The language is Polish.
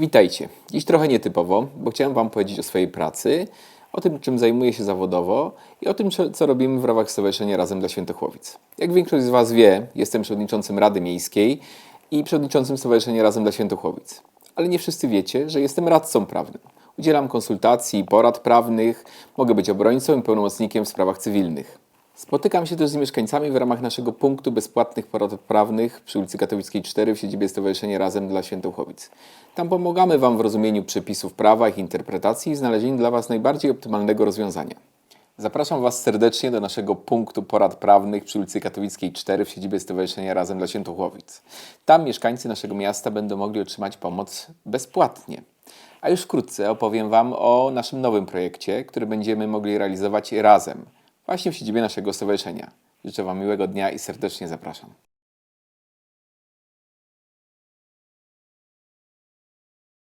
Witajcie. Dziś trochę nietypowo, bo chciałem Wam powiedzieć o swojej pracy, o tym, czym zajmuję się zawodowo i o tym, co robimy w ramach Stowarzyszenia Razem dla Świętochłowic. Jak większość z Was wie, jestem przewodniczącym Rady Miejskiej i przewodniczącym Stowarzyszenia Razem dla Świętochłowic. Ale nie wszyscy wiecie, że jestem radcą prawnym. Udzielam konsultacji, porad prawnych, mogę być obrońcą i pełnomocnikiem w sprawach cywilnych. Spotykam się też z mieszkańcami w ramach naszego punktu bezpłatnych porad prawnych przy ulicy Katowickiej 4 w siedzibie Stowarzyszenia Razem dla Świętochłowic. Tam pomagamy Wam w rozumieniu przepisów prawa, ich interpretacji i znalezieniu dla Was najbardziej optymalnego rozwiązania. Zapraszam Was serdecznie do naszego punktu porad prawnych przy ulicy Katowickiej 4 w siedzibie Stowarzyszenia Razem dla Świętochłowic. Tam mieszkańcy naszego miasta będą mogli otrzymać pomoc bezpłatnie. A już wkrótce opowiem Wam o naszym nowym projekcie, który będziemy mogli realizować razem, właśnie w siedzibie naszego stowarzyszenia. Życzę Wam miłego dnia i serdecznie zapraszam.